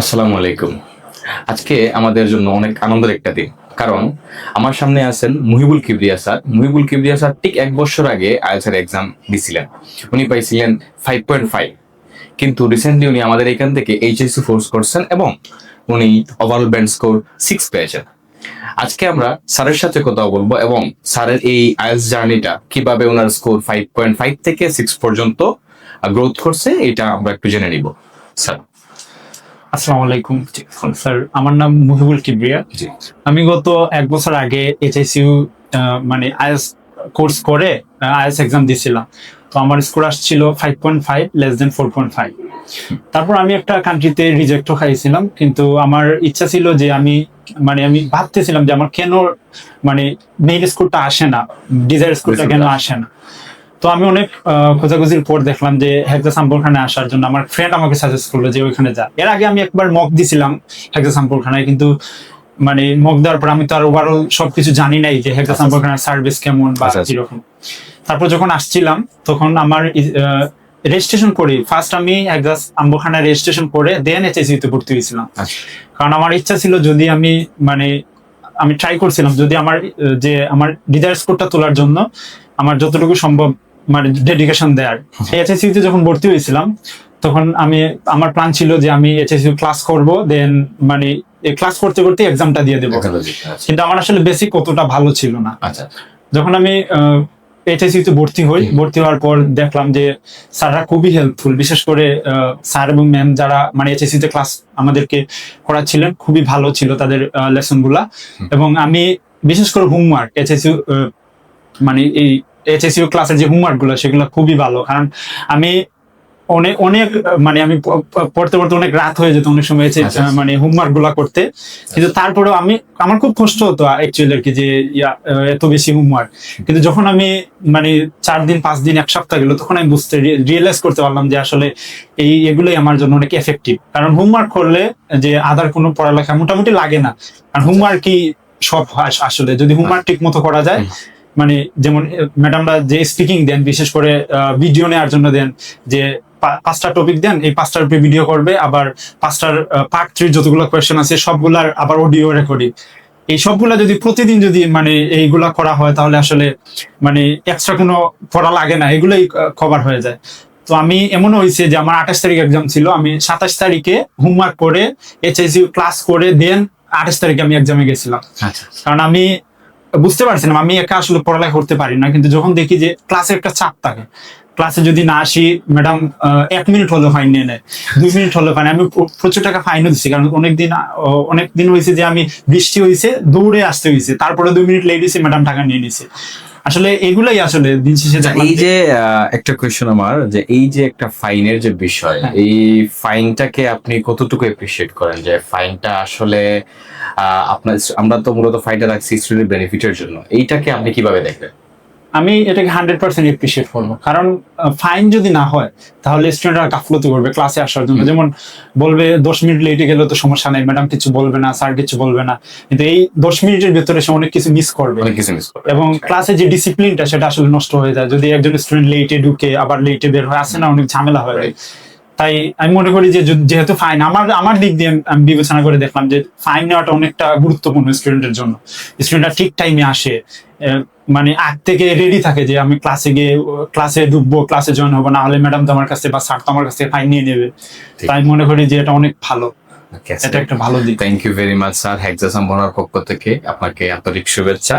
আসসালামু আলাইকুম। আজকে আমাদের জন্য অনেক আনন্দের একটা দিন। কারণ আমার সামনে আছেন মুহিবুল কিবরিয়া স্যার। মুহিবুল কিবরিয়া স্যার ঠিক এক বছর আগে আইএলসের এক্সাম দিছিলেন। উনি পাইছিলেন ফাইভ পয়েন্ট ফাইভ কিন্তু রিসেন্টলি উনি আমাদের এখান থেকে এইচএসসি ফোর্স করছেন এবং উনি ওভারঅল ব্যান্ড স্কোর সিক্স পেয়েছেন। আজকে আমরা স্যারের সাথে কথা বলব এবং স্যারের এই আইএলস জার্নিটা কীভাবে ওনার স্কোর ফাইভ পয়েন্ট ফাইভ থেকে সিক্স পর্যন্ত গ্রোথ করছে, এটা আমরা একটু জেনে নিব। স্যার। আসসালামু আলাইকুম। স্যার আমার নাম মুহিবুল কিবরিয়া। আমি গত এক বছর আগে এইচএসইউ মানে আইএস কোর্স করে আইএস এক্সাম দিছিলাম। তো আমার স্কোর আসছিল five point five less then four point five তারপর আমি একটা কান্ট্রিতে রিজেক্টও খাইছিলাম কিন্তু আমার ইচ্ছা ছিল যে আমি মানে আমি ভাবতেছিলাম যে আমার কেন মানে মেইল স্কোরটা আসে না ডিজায়ার স্কোরটা কেন আসে না। তো আমি অনেক খোঁজাখুঁজির পর দেখলাম যে হেক্সা সাম্পলখানে আসার জন্য আমার ফ্রেন্ড আমাকে সাজেস্ট করল যে ওইখানে যা। এর আগে আমি একবার মক দিছিলাম হেক্সা সাম্পলখানায় কিন্তু মানে মক দেওয়ার পর আমি তো আর ওভারঅল সবকিছু জানি নাই যে হেক্সা সাম্পলখানার সার্ভিস কেমন বা আচ্ছা, আচ্ছা। কীরকম। তারপর যখন আসছিলাম তখন আমার রেজিস্ট্রেশন করি। ফার্স্ট আমি হেক্সা আম্বখানা রেজিস্ট্রেশন করে দেন এইচএসসি তে ভর্তি হয়েছিলাম। আচ্ছা। কারণ আমার ইচ্ছা ছিল যদি আমি মানে আমি ট্রাই করছিলাম যদি আমার যে আমার ডিজায়ার স্কোরটা তোলার জন্য আমার যতটুকু সম্ভব মানে ডেডিকেশন দেয়ার। এইচএসসি তে যখন ভর্তি হয়েছিলাম তখন আমি আমার প্ল্যান ছিল যে আমি এইচএসসি ক্লাস করব দেন মানে ক্লাস করতে করতে এক্সামটা দিয়ে দেবো। আচ্ছা। কিন্তু আমার আসলে বেসিক কতটা ভালো ছিল না। আচ্ছা। যখন আমি এইচএসসি তে ভর্তি হই ভর্তি হওয়ার পর দেখলাম যে স্যাররা খুবই হেল্পফুল বিশেষ করে স্যার এবং ম্যাম যারা মানে এইচএসসি তে ক্লাস আমাদেরকে করাচ্ছিলেন খুবই ভালো ছিল তাদের লেসনগুলা। এবং আমি বিশেষ করে হোমওয়ার্ক এইচএসসি মানে এই এইচএসসি ক্লাসের যে হোমওয়ার্কগুলো সেগুলো খুবই ভালো। কারণ আমি অনেক অনেক মানে আমি পড়তে পড়তে অনেক রাত হয়ে যেত অনেক সময় আচ্ছা, আচ্ছা। মানে হোমওয়ার্কগুলা করতে। কিন্তু তারপরেও আমি আমার খুব কষ্ট হতো অ্যাকচুয়ালি আর কি যে এত বেশি হোমওয়ার্ক কিন্তু যখন আমি মানে চার দিন পাঁচ দিন এক সপ্তাহ গেল তখন আমি বুঝতে রিয়েলাইজ করতে পারলাম যে আসলে এই এগুলোই আমার জন্য অনেক এফেক্টিভ কারণ হোমওয়ার্ক করলে যে আদার কোনো পড়ালেখা মোটামুটি লাগে না। কারণ হোমওয়ার্কই সব হয় আসলে। যদি হোমওয়ার্ক ঠিক মতো করা যায় মানে যেমন ম্যাডামরা যে স্পিকিং দেন বিশেষ করে ভিডিও নেওয়ার জন্য দেন যে পাঁচটা টপিক দেন এই পাঁচটার উপরে ভিডিও করবে আবার পাঁচটার পার্ট থ্রির যতগুলো কোয়েশ্চেন আছে সবগুলার আবার অডিও রেকর্ডিং এই সবগুলা যদি প্রতিদিন যদি মানে এইগুলা করা হয় তাহলে আসলে মানে এক্সট্রা কোনো পড়া লাগে না এগুলোই কভার হয়ে যায়। তো আমি এমন হয়েছে যে আমার আঠাশ তারিখ এক্সাম ছিল আমি সাতাশ তারিখে হোমওয়ার্ক করে এইচএসসি ক্লাস করে দেন আঠাশ তারিখে আমি এক্সামে গেছিলাম। আচ্ছা। কারণ আমি বুঝতে পারছিলাম আমি একা আসলে পড়ালেখা করতে পারি না, কিন্তু যখন দেখি যে ক্লাসে একটা চাপ থাকে ক্লাসে যদি না আসি ম্যাডাম এক মিনিট হলো ফাইন নিয়ে নেয়, দুই মিনিট হলো ফাইন আমি প্রচুর টাকা ফাইনও দিচ্ছি কারণ অনেকদিন অনেকদিন হয়েছে যে আমি বৃষ্টি হয়েছে দৌড়ে আসতে হয়েছে তারপরে দুই মিনিট লেগেছি ম্যাডাম টাকা নিয়ে নিছে। আসলে এগুলাই আসলে দিন শেষে এই যে- একটা কোয়েশ্চেন আমার যে এই যে একটা ফাইনের যে বিষয় হ্যাঁ। এই ফাইনটাকে আপনি কতটুকু এপ্রিসিয়েট করেন? যে ফাইনটা আসলে আহ, আপনার আমরা তো মূলত ফাইনটা রাখছি স্টুডেন্ট বেনিফিটের জন্য। এইটাকে আপনি কীভাবে দেখবেন? আমি এটাকে হান্ড্রেড পার্সেন্ট এপ্রিসিয়েট করব। কারণ ফাইন যদি না হয় তাহলে স্টুডেন্টরা গাফলতি করবে ক্লাসে আসার জন্য। যেমন বলবে দশ মিনিট লেটে গেলে তো সমস্যা নেই ম্যাডাম কিছু বলবে না স্যার কিছু বলবে না। কিন্তু এই দশ মিনিটের ভেতরে সে অনেক কিছু মিস করবে। এবং ক্লাসে যে ডিসিপ্লিনটা সেটা আসলে নষ্ট হয়ে যায়। যদি একজন স্টুডেন্ট লেটে ঢুকে আবার লেটে বের হয় আসে না অনেক ঝামেলা হয়ে। যায় তাই আমি মনে করি যে যেহেতু ফাইন আমার আমার দিক দিয়ে আমি বিবেচনা করে দেখলাম যে ফাইন নেওয়াটা অনেকটা গুরুত্বপূর্ণ স্টুডেন্টের জন্য। স্টুডেন্টরা ঠিক টাইমে আসে মানে আগ থেকে রেডি থাকে যে আমি ক্লাসে গিয়ে ক্লাসে ঢুকবো ক্লাসে জয়েন হব না হলে ম্যাডাম তোমার কাছে বা স্যার তোমার কাছে ফাইন নিয়ে নেবে। তাই মনে করি যে এটা অনেক ভালো। এটা একটা ভালো দিক। Thank you very much sir হ্যাকজা সম্ভাবনার পক্ষ থেকে আপনাকে আন্তরিক শুভেচ্ছা।